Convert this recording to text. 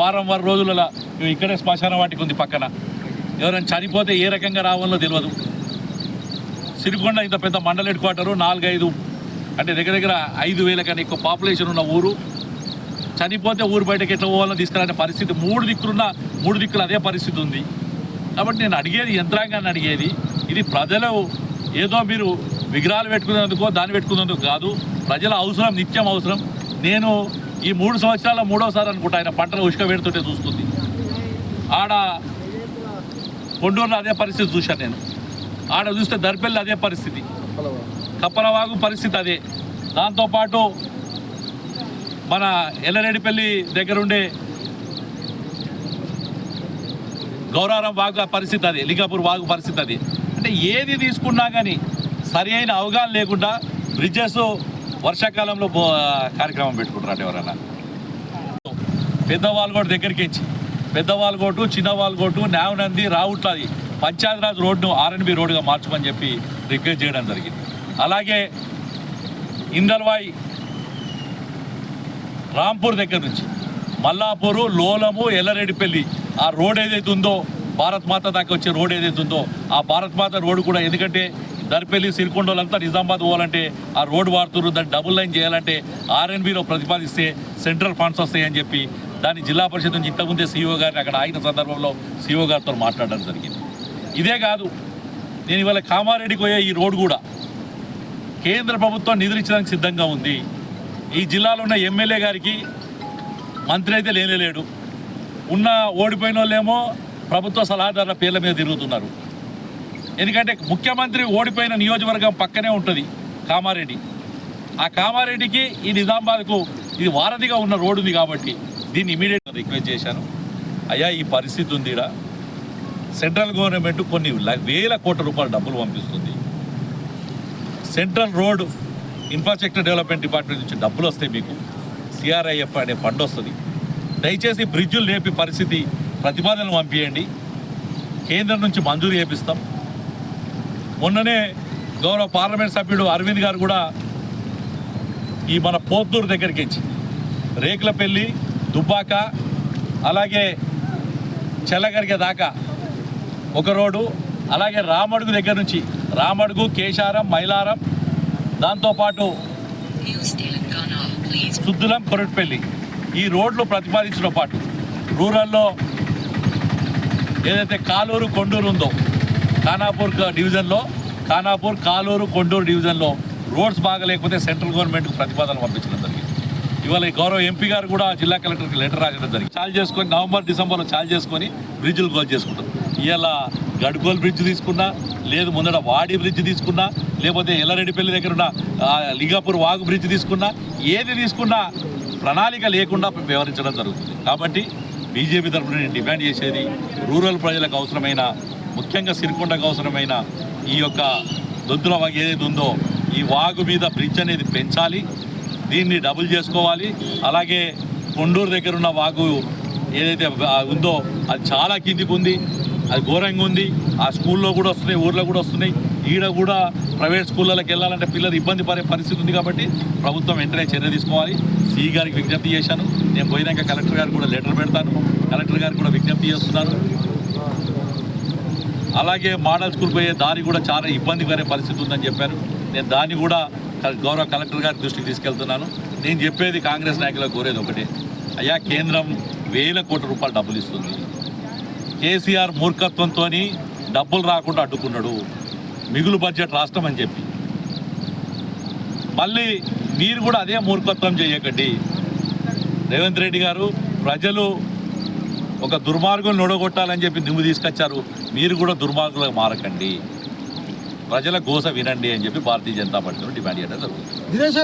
వారం వారం రోజులలో ఇక్కడే శ్మశాన వాటికి ఉంది పక్కన. ఎవరైనా చనిపోతే ఏ రకంగా రావాలో తెలియదు. సిరికొండ ఇంత పెద్ద మండల హెడ్ క్వార్టరు నాలుగైదు అంటే దగ్గర దగ్గర ఐదు వేల కన్నా ఎక్కువ పాపులేషన్ ఉన్న ఊరు. చనిపోతే ఊరు బయటకు ఎట్లా పోవాలని తీసుకురాని పరిస్థితి. మూడు దిక్కులున్న మూడు దిక్కులు అదే పరిస్థితి ఉంది. కాబట్టి నేను అడిగేది యంత్రాంగాన్ని అడిగేది ఇది ప్రజలు ఏదో మీరు విగ్రహాలు పెట్టుకునేందుకో దాన్ని పెట్టుకునేందుకు కాదు. ప్రజల అవసరం నిత్యం అవసరం. నేను ఈ మూడు సంవత్సరాల మూడోసారి అనుకుంటా ఆయన పంటను ఉష్క పెడుతుంటే చూస్తుంది. ఆడ కొండూరులో అదే పరిస్థితి చూశాను నేను. ఆడ చూస్తే దర్పెల్లి అదే పరిస్థితి. కప్పలవాగు పరిస్థితి అదే. దాంతోపాటు మన ఎల్లరెడ్డిపల్లి దగ్గర ఉండే గౌరారం వాగు పరిస్థితి అది. లింగాపూర్ వాగు పరిస్థితి అది. అంటే ఏది తీసుకున్నా కానీ సరి అయిన అవగాహన లేకుండా బ్రిడ్జెస్ వర్షాకాలంలో బో- కార్యక్రమం పెట్టుకుంటారు ఎవరన్నా? పెద్దవాళ్ళు కూడా దగ్గరికి ఇచ్చి పెద్దవాళ్ళు కొట్టు నావనంది రావుట్లది పంచాయతీరాజ్ రోడ్ను ఆర్ఎన్బి రోడ్డుగా మార్చమని చెప్పి రిక్వెస్ట్ చేయడం జరిగింది. అలాగే ఇందల్వాయి రాంపూర్ దగ్గర నుంచి మల్లాపూరు లోలము ఎల్లరెడ్డిపల్లి ఆ రోడ్ ఏదైతే ఉందో భారత్ మాత దాకా వచ్చే రోడ్ ఏదైతే ఉందో ఆ భారత్ మాత రోడ్డు కూడా ఎందుకంటే దర్పల్లి సిరికొండలంతా నిజామాబాద్ పోవాలంటే ఆ రోడ్ వాడుతురు దాన్ని డబుల్ లైన్ చేయాలంటే ఆర్ఎన్బిలో ప్రతిపాదిస్తే సెంట్రల్ ఫండ్స్ వస్తాయని చెప్పి దాన్ని జిల్లా పరిషత్ నుంచి ఇంతకుముందే సీఓ గారిని అక్కడ ఆగిన సందర్భంలో సీఓ గారితో మాట్లాడడం జరిగింది. ఇదే కాదు నేను ఇవాళ కామారెడ్డికి పోయే ఈ రోడ్ కూడా కేంద్ర ప్రభుత్వం నిధులు ఇచ్చడానికి సిద్ధంగా ఉంది. ఈ జిల్లాలో ఉన్న ఎమ్మెల్యే గారికి మంత్రి అయితే లేనేలేడు ఉన్న ఓడిపోయిన వాళ్ళేమో ప్రభుత్వ సలహాదారుల పేర్ల మీద తిరుగుతున్నారు. ఎందుకంటే ముఖ్యమంత్రి ఓడిపోయిన నియోజకవర్గం పక్కనే ఉంటుంది కామారెడ్డి. ఆ కామారెడ్డికి ఈ నిజామాబాద్కు ఇది వారధిగా ఉన్న రోడ్డు ఉంది కాబట్టి దీన్ని ఇమీడియట్గా రిక్వెస్ట్ చేశాను. అయ్యా ఈ పరిస్థితి ఉంది సెంట్రల్ గవర్నమెంట్ కొన్ని వేల కోట్ల రూపాయల డబ్బులు పంపిస్తుంది. Central road infrastructure development department నుంచి డబ్బులు వస్తాయి మీకు. సిఆర్ఐఎఫ్ అనే ఫండ్ వస్తుంది. దయచేసి బ్రిడ్జులు లేపి పరిస్థితి ప్రతిపాదనలు పంపించండి కేంద్రం నుంచి మంజూరు చేపిస్తాం. మొన్ననే గౌరవ పార్లమెంట్ సభ్యుడు అరవింద్ గారు కూడా ఈ మన పోత్తూరు దగ్గరికి వచ్చి రేకులపల్లి దుబ్బాక అలాగే చెల్లగరిగే దాకా ఒక రోడ్డు అలాగే రామడుగు దగ్గర నుంచి రామడుగు కేశారం మైలారం దాంతోపాటు సుద్దులం కొరటిపల్లి ఈ రోడ్లు ప్రతిపాదించడం పాటు రూరల్లో ఏదైతే కాలూరు కొండూరు ఉందో ఖానాపూర్ డివిజన్లో ఖానాపూర్ కాలూరు కొండూరు డివిజన్లో రోడ్స్ బాగా లేకపోతే సెంట్రల్ గవర్నమెంట్కి ప్రతిపాదన పంపించడం జరిగింది. ఇవాళ ఈ గౌరవ ఎంపీ గారు కూడా జిల్లా కలెక్టర్కి లెటర్ రాయడం జరిగింది. చాలు చేసుకొని నవంబర్ డిసెంబర్లో చాలు చేసుకొని బ్రిడ్జ్లు గోల్ చేసుకుంటాం ఇవాళ గడ్గోల్ బ్రిడ్జ్ తీసుకున్నా లేదు ముందర వాడి బ్రిడ్జ్ తీసుకున్నా లేకపోతే ఎల్లారెడ్డిపల్లి దగ్గర ఉన్న లింగాపూర్ వాగు బ్రిడ్జ్ తీసుకున్నా ఏది తీసుకున్నా ప్రణాళిక లేకుండా వ్యవహరించడం జరుగుతుంది. కాబట్టి బీజేపీ తరఫున నేను డిమాండ్ చేసేది రూరల్ ప్రజలకు అవసరమైన ముఖ్యంగా సిరికొండకు అవసరమైన ఈ యొక్క దొద్దుల వాగు ఏదైతే ఉందో ఈ వాగు మీద బ్రిడ్జ్ అనేది పెంచాలి. దీన్ని డబుల్ చేసుకోవాలి. అలాగే కొండూరు దగ్గర ఉన్న వాగు ఏదైతే ఉందో అది చాలా కిందికి ఉంది. అది ఘోరంగా ఉంది. ఆ స్కూల్లో కూడా వస్తున్నాయి ఊర్లో కూడా వస్తున్నాయి. ఈడ కూడా ప్రైవేట్ స్కూళ్ళకి వెళ్ళాలంటే పిల్లలు ఇబ్బంది పడే పరిస్థితి ఉంది కాబట్టి ప్రభుత్వం వెంటనే చర్య తీసుకోవాలి. సిఈ గారికి విజ్ఞప్తి చేశాను. నేను పోయినాక కలెక్టర్ గారు కూడా లెటర్ పెడతాను. కలెక్టర్ గారు కూడా విజ్ఞప్తి చేస్తున్నాను అలాగే మోడల్ స్కూల్ పోయే దారి కూడా చాలా ఇబ్బందికర పరిస్థితి ఉందని చెప్పారు. నేను దాన్ని కూడా గౌరవ కలెక్టర్ గారి దృష్టికి తీసుకెళ్తున్నాను. నేను చెప్పేది కాంగ్రెస్ నాయకులకు కోరేది ఒకటే. అయ్యా కేంద్రం వేల కోట్ల రూపాయలు డబ్బులు ఇస్తుంది. కేసీఆర్ మూర్ఖత్వంతో డబ్బులు రాకుండా అడ్డుకున్నాడు. మిగులు బడ్జెట్ రాష్ట్రం అని చెప్పి. మళ్ళీ మీరు కూడా అదే మూర్ఖత్వం చేయకండి. రేవంత్ రెడ్డి గారు ప్రజలు ఒక దుర్మార్గం నొడగొట్టాలని చెప్పి నువ్వు తీసుకొచ్చారు. మీరు కూడా దుర్మార్గులకు మారకండి. ప్రజల గోస వినండి అని చెప్పి భారతీయ జనతా పార్టీ డిమాండ్ చేయడం జరుగుతుంది.